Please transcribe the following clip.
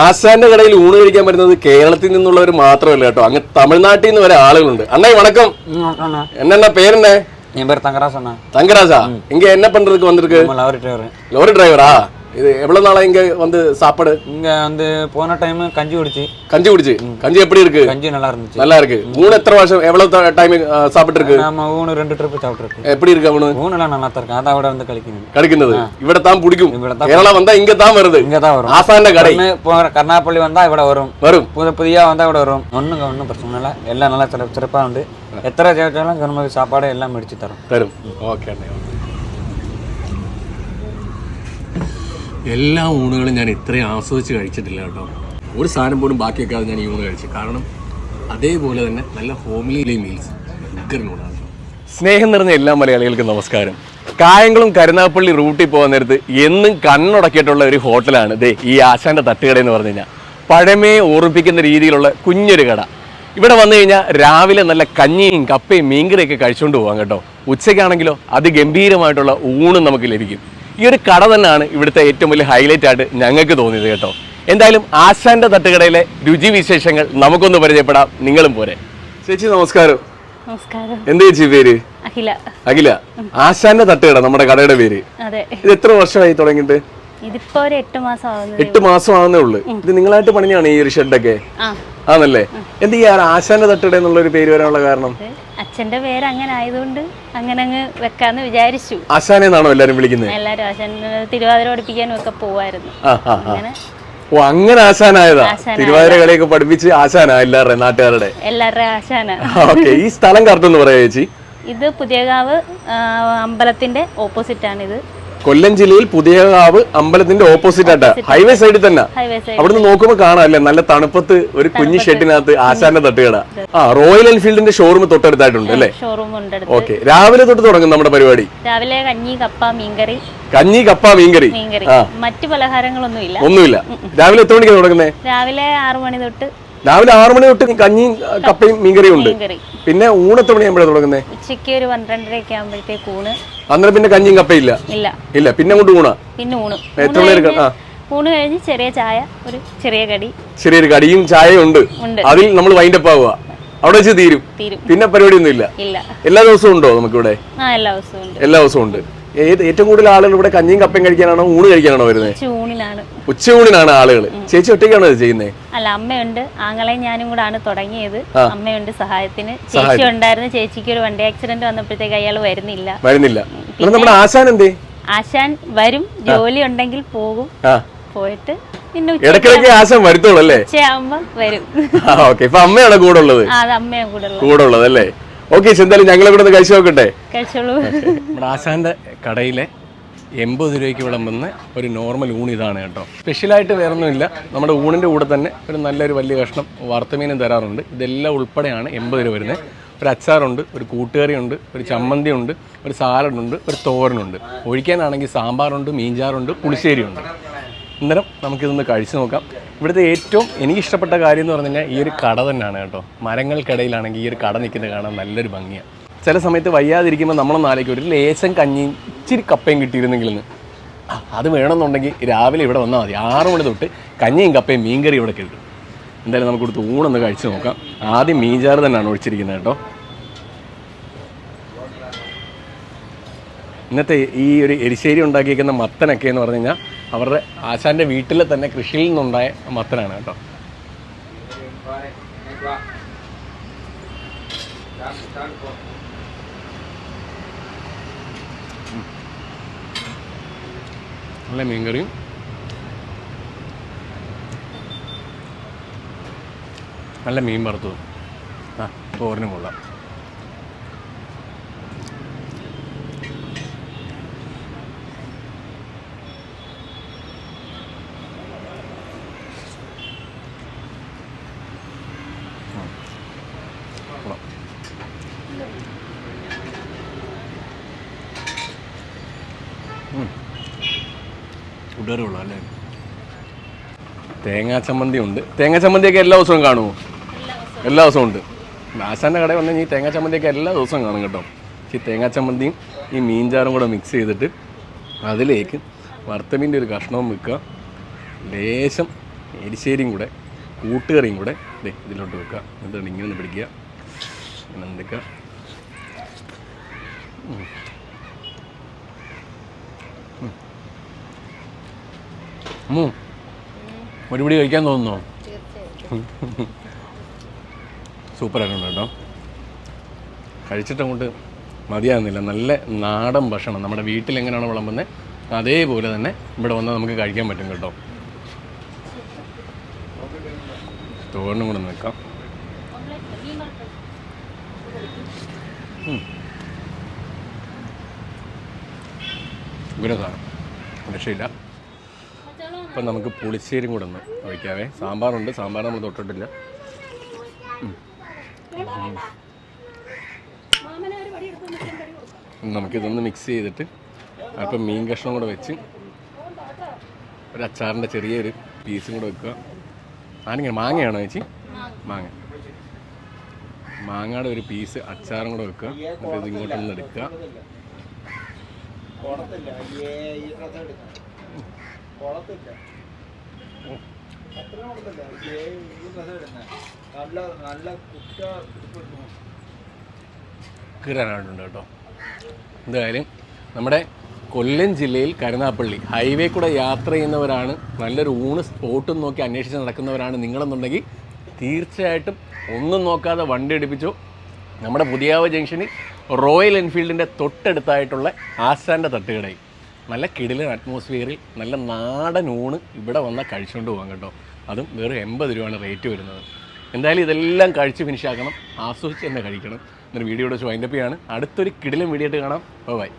ആശാന്റെ കടയിൽ ഊണ് കഴിക്കാൻ വരുന്നത് കേരളത്തിൽ നിന്നുള്ളവർ മാത്രമല്ല കേട്ടോ അങ്ങ് തമിഴ്നാട്ടിൽ നിന്ന് വരെ ആളുകളുണ്ട് അണ്ണേ വണക്കം அண்ணா என்னென்ன பேர் என்ன என் பேர் தங்கராஜ் அண்ணா தங்கராஜா இங்க என்ன பண்றதுக்கு வந்திருக்கு நம்ம லவரி டிரைவர் லோரி டிரைவரா இது எவ்வளவு நாளா இங்க வந்து சாப்பாடு? இங்க வந்து போன டைம் கஞ்சி குடிச்சு. கஞ்சி குடிச்சு? கஞ்சி எப்படி இருக்கு? கஞ்சி நல்லா இருந்துச்சு. நல்லா இருக்கு. ஊன எத்தனை வருஷம் எவ்வளவு டைம் சாப்பிட்டு இருக்கு? நாம ஊன ரெண்டு ட்ரிப் சாப்பிட்டு இருக்கு. எப்படி இருக்கு அவனு ஊன எல்லாம் நல்லா இருக்கு. அதான் விட வந்து கழிக்கிறது. கழிக்கிறது இவட தான் பிடிக்கும். கேரளா வந்தா இங்க தான் வருது. இங்க தான் வரும். ஆசான கடை. போற கர்ணாப்பள்ளி வந்தா இவட வரும். வரும். புது புதியா வந்தா இவட வரும். ஒண்ணுங்க ஒண்ணும் பிரச்சனை இல்ல. எல்லாம் நல்லா சிறப்பாக உண்டு. எத்தனை தேவைச்சாலும் சாப்பாடு எல்லாம் முடிச்சு தரும். தரும். ஓகே. എല്ലാ ഊണുകളും ഞാൻ ഇത്രയും ആസ്വദിച്ച് കഴിച്ചിട്ടില്ല കേട്ടോ. ഒരു സാധനം പോലും ബാക്കിയൊക്കെ ഞാൻ ഈ ഊണ് കഴിച്ചു. കാരണം അതേപോലെ തന്നെ നല്ല ഹോംലി മീൽസ് ബർഗറിനോടാണ് സ്നേഹം നിറഞ്ഞ എല്ലാ മലയാളികൾക്കും നമസ്കാരം. കായംകുളം കരുനാപ്പള്ളി റൂട്ടിൽ പോകാൻ നേരത്ത് എന്നും കണ്ണുടക്കിയിട്ടുള്ള ഒരു ഹോട്ടലാണ് ദേ ഈ ആശാന്റെ തട്ടുകട എന്ന് പറഞ്ഞു കഴിഞ്ഞാൽ. പഴമയെ ഓർമ്മിപ്പിക്കുന്ന രീതിയിലുള്ള കുഞ്ഞൊരു കട. ഇവിടെ വന്നു കഴിഞ്ഞാൽ രാവിലെ നല്ല കഞ്ഞിയും കപ്പയും മീൻകറിയൊക്കെ കഴിച്ചുകൊണ്ട് പോകാം കേട്ടോ. ഉച്ചയ്ക്കാണെങ്കിലോ അതിഗംഭീരമായിട്ടുള്ള ഊണും നമുക്ക് ലഭിക്കും. ഈ ഒരു കട തന്നെയാണ് ഇവിടുത്തെ ഏറ്റവും വലിയ ഹൈലൈറ്റ് ആയിട്ട് ഞങ്ങൾക്ക് തോന്നിയത് കേട്ടോ. എന്തായാലും ആശാന്റെ തട്ടുകടയിലെ രുചി വിശേഷങ്ങൾ നമുക്കൊന്ന് പരിചയപ്പെടാം. നിങ്ങളും പോരെ. ചേച്ചി നമസ്കാരം. എന്താ ചേച്ചി പേര്? അഖില. അഖില. ആശാന്റെ തട്ടുകട നമ്മുടെ കടയുടെ പേര്. അതെ. ഇത് എത്ര വർഷമായി തുടങ്ങിയിട്ട്? ഇതിപ്പോ ഒരു എട്ട് മാസം എട്ട് മാസം ആവുന്നേ ഉള്ളൂ. ഇത് നിങ്ങളായിട്ട് പണിഞ്ഞാണ് ഈ ഒരു ഷെഡൊക്കെ ആ. ആണല്ലേ? എന്ത് ഈ ആശാന്റെ തട്ടുകട എന്നുള്ള ഒരു പേര് വരാനുള്ള കാരണം? അച്ഛന്റെ പേര് അങ്ങനെ ആയതുകൊണ്ട് അങ്ങനെ അങ്ങ് വെക്കാന്ന് വിചാരിച്ചു. ആശാനെന്നാണോ എല്ലാരും വിളിക്കുന്നത് എല്ലാരും ആശാൻ തിരുവാതിര പഠിപ്പിക്കാനും ഒക്കെ പോവായിരുന്നു. അങ്ങനെ ഓ അങ്ങനെ ആശാനായതാ. തിരുവാതിര കളിയൊക്കെ പഠിപ്പിച്ച് ആശാനാ എല്ലാവരുടെ നാട്ടുകാരുടെ? എല്ലാവരുടെ ആശാനാ. ഓക്കെ ഈ സ്ഥലം കറക്റ്റ് ഒന്ന് പറയാ ചേച്ചി. ഇത് പുതിയകാവ് അമ്പലത്തിന്റെ ഓപ്പോസിറ്റ് ആണ് ഇത് കൊല്ലം ജില്ലയിൽ പുതിയകാവ് അമ്പലത്തിന്റെ ഓപ്പോസിറ്റ് ആയിട്ട്. ഹൈവേ സൈഡിൽ തന്നെ. അവിടുന്ന് നോക്കുമ്പോൾ കാണാം അല്ലേ? നല്ല തണുപ്പത്ത് ഒരു കുഞ്ഞു ഷെഡിനകത്ത് ആശാന്റെ തട്ടുകട. ആ റോയൽ എൻഫീൽഡിന്റെ ഷോറൂം തൊട്ടടുത്തായിട്ടുണ്ട് അല്ലേ? ഓക്കെ രാവിലെ തൊട്ട് തുടങ്ങും നമ്മുടെ പരിപാടി? രാവിലെ കഞ്ഞി കപ്പ മീൻകറി. കഞ്ഞി കപ്പ മീൻകറി. മറ്റു പലഹാരങ്ങളൊന്നും ഇല്ല ഒന്നുമില്ല രാവിലെ എത്ര മണിക്കാണ് തുടങ്ങുന്നത് രാവിലെ ആറു മണി തൊട്ട് രാവിലെ ആറു മണി തൊട്ട് കഞ്ഞിയും കപ്പയും മീൻകറിയും ഉണ്ട്. പിന്നെ ഊണെത്ര മണിയാകുമ്പോഴാണ് തുടങ്ങുന്നത് ഉച്ചയ്ക്ക് ഒരു പന്ത്രണ്ടരയൊക്കെ ആകുമ്പോഴത്തേക്ക് ഊണ്. അന്നേരം പിന്നെ കഞ്ഞിയും കപ്പയില്ല ഇല്ല? ഇല്ല. പിന്നെ അങ്ങോട്ട് ഊണാ? പിന്നെ ഊണ്. എത്ര കഴിഞ്ഞ് ആ. ഊണ് കഴിഞ്ഞ് ചെറിയ ചായ ഒരു ചെറിയ കടി. ചെറിയൊരു കടിയും ചായയും ഉണ്ട്. അതിൽ നമ്മൾ വൈൻഡപ്പ് ആവുക. അവിടെ വെച്ച് തീരും. പിന്നെ പരിപാടിയൊന്നും ഇല്ല. എല്ലാ ദിവസവും ഉണ്ടോ നമുക്കിവിടെ? ആ എല്ലാ ദിവസവും ഉണ്ട്. ഏറ്റവും കൂടുതൽ ആളുകൾ ഇവിടെ കഞ്ഞിയും കപ്പയും കഴിക്കാനാണോ ഊണ് കഴിക്കാനാണോ വരുന്നത്? ചൂണിനാണ് ഉച്ചയൂണിനാണ് ആളുകൾ ചേച്ചി ഒറ്റയ്ക്കാണോ ഇത് ചെയ്യുന്നത് അല്ല അമ്മയുണ്ട്. ആങ്ങളെ ഞാനും കൂടെ ആണ് തുടങ്ങിയത് അമ്മയുണ്ട് സഹായത്തിന്. ചേച്ചി ഉണ്ടായിരുന്നു. ചേച്ചിക്ക് ഒരു വണ്ടി ആക്സിഡന്റ് വന്നപ്പോഴത്തേക്ക് അയാൾ വരുന്നില്ല. വരുന്നില്ല. നമ്മുടെ ആശാൻ എന്തേ? ആശാൻ വരും. ജോലി ഉണ്ടെങ്കിൽ പോകും. പോയിട്ട് വരുത്തോളൂ അല്ലേ? ഉച്ചയാകുമ്പോ വരും. ഓക്കെ. ഇപ്പൊ അമ്മയാണ് കൂടെ ഉള്ളത്. കൂടെ ഉള്ളത് അല്ലേ? ഓക്കെ എന്തായാലും ഞങ്ങൾ ഇവിടെ നിന്ന് കഴിച്ചു നോക്കട്ടെ കഴിച്ചോളൂ. നമ്മുടെ ആശാന്റെ കടയിലെ എൺപത് രൂപയ്ക്ക് വിളമ്പുന്ന ഒരു നോർമൽ ഊൺ ഇതാണ് കേട്ടോ. സ്പെഷ്യലായിട്ട് വേറൊന്നുമില്ല. നമ്മുടെ ഊണിന്റെ കൂടെ തന്നെ ഒരു നല്ലൊരു വലിയ കഷ്ണം വറുത്തമീനും തരാറുണ്ട്. ഇതെല്ലാം ഉൾപ്പെടെയാണ് എൺപത് രൂപ വരുന്നത്. ഒരു അച്ചാറുണ്ട് ഒരു കൂട്ടുകറിയുണ്ട് ഒരു ചമ്മന്തി ഉണ്ട് ഒരു സാലഡുണ്ട് ഒരു തോരനുണ്ട്. ഒഴിക്കാനാണെങ്കിൽ സാമ്പാറുണ്ട് മീൻചാറുണ്ട് പുളിശ്ശേരിയുണ്ട്. അന്നേരം നമുക്കിതൊന്ന് കഴിച്ചു നോക്കാം. ഇവിടുത്തെ ഏറ്റവും എനിക്ക് ഇഷ്ടപ്പെട്ട കാര്യം എന്ന് പറഞ്ഞു കഴിഞ്ഞാൽ ഈ ഒരു കട തന്നെയാണ് കേട്ടോ. മരങ്ങൾക്കിടയിലാണെങ്കിൽ ഈ ഒരു കട നിൽക്കുന്നത് കാണാൻ നല്ലൊരു ഭംഗിയാണ് ചില സമയത്ത് വയ്യാതിരിക്കുമ്പോൾ നമ്മളൊന്ന് ആലോചിക്കും ഒരു ലേശം കഞ്ഞിയും ഇച്ചിരി കപ്പയും കിട്ടിയിരുന്നെങ്കിലെന്ന്. അത് വേണമെന്നുണ്ടെങ്കിൽ രാവിലെ ഇവിടെ വന്നാൽ മതി. ആറ് മണി തൊട്ട് കഞ്ഞിയും കപ്പയും മീൻകറി ഇവിടെ കിട്ടും. എന്തായാലും നമുക്ക് കൊടുത്ത് ഊണൊന്ന് കഴിച്ചു നോക്കാം. ആദ്യം മീൻചാറ് തന്നെയാണ് ഒഴിച്ചിരിക്കുന്നത് കേട്ടോ. ഇന്നത്തെ ഈ ഒരു എരിശ്ശേരി ഉണ്ടാക്കിയിരിക്കുന്ന മത്തനൊക്കെ എന്ന് പറഞ്ഞു കഴിഞ്ഞാൽ അവരുടെ ആശാന്റെ വീട്ടിൽ തന്നെ കൃഷിയിൽ നിന്നുണ്ടായ മത്തനാണ് കേട്ടോ. നല്ല മീൻകറിയും. നല്ല മീൻ വറുത്തതും. ആ കൊള്ളാം കൊള്ളാം. കൂട്ടുകാരി ഉള്ളൂ അല്ലേ? തേങ്ങാ ചമ്മന്തി ഉണ്ട്. തേങ്ങാ ചമ്മന്തിയൊക്കെ എല്ലാ ദിവസവും കാണുമോ? എല്ലാ ദിവസവും. ഉണ്ട്. ആശാന്റെ കടയിൽ വന്നാൽ ഈ തേങ്ങാ ചമ്മന്തിയൊക്കെ എല്ലാ ദിവസവും കാണും കേട്ടോ. ഈ തേങ്ങാ ചമ്മന്തിയും ഈ മീൻചാറും കൂടെ മിക്സ് ചെയ്തിട്ട് അതിലേക്ക് വറുത്തമീന്റെ ഒരു കഷ്ണവും വെക്കുക. ലേശം എരിശ്ശേരിയും കൂടെ കൂട്ടുകറിയും കൂടെ ദേ ഇതിലോട്ട് വെക്കുക. എന്നിട്ട് ഇങ്ങനെ ഒന്ന് പിടിക്കുക. ഇങ്ങനെ എടുക്കുക ഒരു പിടി കഴിക്കാൻ സൂപ്പർ സൂപ്പറായിട്ടുണ്ട് കേട്ടോ. കഴിച്ചിട്ട് അങ്ങോട്ട് മതിയാകുന്നില്ല. നല്ല നാടൻ ഭക്ഷണം. നമ്മുടെ വീട്ടിൽ എങ്ങനെയാണ് വിളമ്പുന്നത് അതേപോലെ തന്നെ ഇവിടെ വന്നാൽ നമുക്ക് കഴിക്കാൻ പറ്റും കേട്ടോ. തോരനും കൂടെ നിൽക്കാം ഗുരുതാണ് രക്ഷയില്ല. അപ്പം നമുക്ക് പുളിശ്ശേരി കൂടെ ഒന്ന് ഒഴിക്കാവേ. സാമ്പാറുണ്ട്. സാമ്പാർ നമ്മൾ തൊട്ടിട്ടില്ല. നമുക്കിതൊന്ന് മിക്സ് ചെയ്തിട്ട് അപ്പം മീൻ കഷ്ണം കൂടെ വെച്ച് ഒരു അച്ചാറിന്റെ ചെറിയൊരു പീസും കൂടെ വെക്കുക. ആരെങ്കിലും മാങ്ങയാണോ ചേച്ചി? മാങ്ങ. മാങ്ങയുടെ ഒരു പീസ് അച്ചാറും കൂടെ വെക്കുക. എന്നിട്ട് ഇത് ഇങ്ങോട്ടൊന്ന് എടുക്കുക. കിറാനായിട്ടുണ്ട് കേട്ടോ. എന്തായാലും നമ്മുടെ കൊല്ലം ജില്ലയിൽ കരുനാപ്പള്ളി ഹൈവേ കൂടെ യാത്ര ചെയ്യുന്നവരാണ് നല്ലൊരു ഊണ് സ്പോട്ടും നോക്കി അന്വേഷിച്ച് നടക്കുന്നവരാണ് നിങ്ങളെന്നുണ്ടെങ്കിൽ തീർച്ചയായിട്ടും ഒന്നും നോക്കാതെ വണ്ടി എടുപ്പിച്ചു നമ്മുടെ പുതിയാവ് ജംഗ്ഷനിൽ റോയൽ എൻഫീൽഡിന്റെ തൊട്ടടുത്തായിട്ടുള്ള ആശാന്റെ തട്ടുകടയിൽ. നല്ല കിടിലൻ അറ്റ്മോസ്ഫിയറിൽ നല്ല നാടൻ ഊണ് ഇവിടെ വന്നാൽ കഴിച്ചുകൊണ്ട് പോകാം കേട്ടോ. അതും വെറും എൺപത് രൂപയാണ് റേറ്റ് വരുന്നത്. എന്തായാലും ഇതെല്ലാം കഴിച്ച് ഫിനിഷാക്കണം ആസ്വദിച്ച് തന്നെ കഴിക്കണം. എന്നൊരു വീഡിയോ വെച്ച് വൈൻഡപ്പ് ചെയ്യാണ്. അടുത്തൊരു കിടിലൻ വീഡിയോ ആയിട്ട് കാണാം. ബൈ